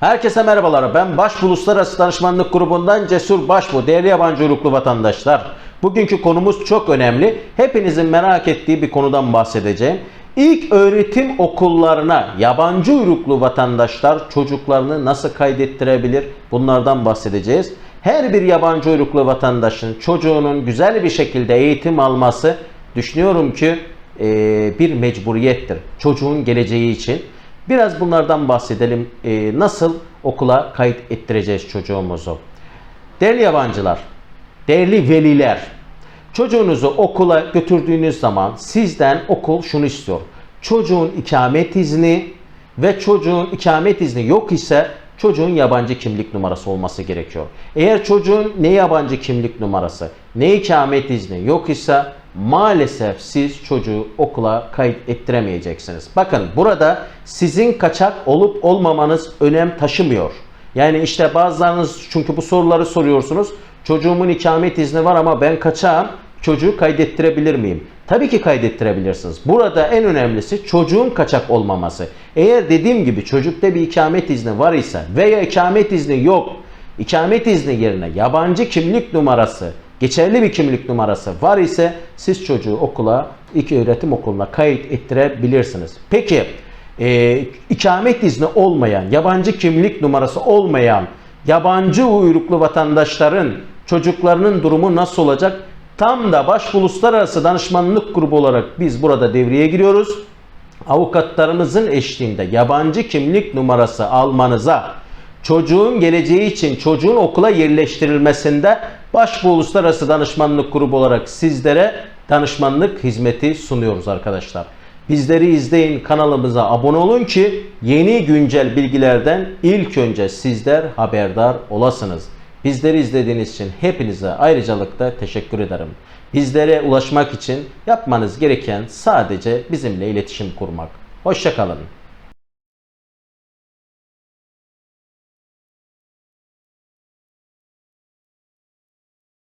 Herkese merhabalar. Ben Baş Uluslararası Danışmanlık Grubu'ndan Cesur Başbu. Değerli yabancı uyruklu vatandaşlar. Bugünkü konumuz çok önemli. Hepinizin merak ettiği bir konudan bahsedeceğim. İlk öğretim okullarına yabancı uyruklu vatandaşlar çocuklarını nasıl kaydettirebilir? Bunlardan bahsedeceğiz. Her bir yabancı uyruklu vatandaşın çocuğunun güzel bir şekilde eğitim alması düşünüyorum ki bir mecburiyettir. Çocuğun geleceği için. Biraz bunlardan bahsedelim. Ee, nasıl okula kayıt ettireceğiz çocuğumuzu? Değerli yabancılar, değerli veliler, çocuğunuzu okula götürdüğünüz zaman sizden okul şunu istiyor. Çocuğun ikamet izni ve çocuğun ikamet izni yok ise çocuğun yabancı kimlik numarası olması gerekiyor. Eğer çocuğun ne yabancı kimlik numarası ne ikamet izni yok ise maalesef siz çocuğu okula kayıt ettiremeyeceksiniz. Bakın burada sizin kaçak olup olmamanız önem taşımıyor. Yani işte bazılarınız çünkü bu soruları soruyorsunuz. Çocuğumun ikamet izni var ama ben kaçağım. Çocuğu kaydettirebilir miyim? Tabii ki kaydettirebilirsiniz. Burada en önemlisi çocuğun kaçak olmaması. Eğer dediğim gibi çocukta bir ikamet izni var ise veya ikamet izni yok, ikamet izni yerine yabancı kimlik numarası, geçerli bir kimlik numarası var ise siz çocuğu okula, ilk öğretim okuluna kayıt ettirebilirsiniz. Peki e, ikamet izni olmayan, yabancı kimlik numarası olmayan yabancı uyruklu vatandaşların çocuklarının durumu nasıl olacak? Tam da Baş Uluslararası Danışmanlık Grubu olarak biz burada devreye giriyoruz. Avukatlarımızın eşliğinde yabancı kimlik numarası almanıza, çocuğun geleceği için çocuğun okula yerleştirilmesinde Baş Uluslararası Danışmanlık Grubu olarak sizlere danışmanlık hizmeti sunuyoruz arkadaşlar. Bizleri izleyin, kanalımıza abone olun ki yeni güncel bilgilerden ilk önce sizler haberdar olasınız. Bizleri izlediğiniz için hepinize ayrıcalıkta teşekkür ederim. Bizlere ulaşmak için yapmanız gereken sadece bizimle iletişim kurmak. Hoşçakalın.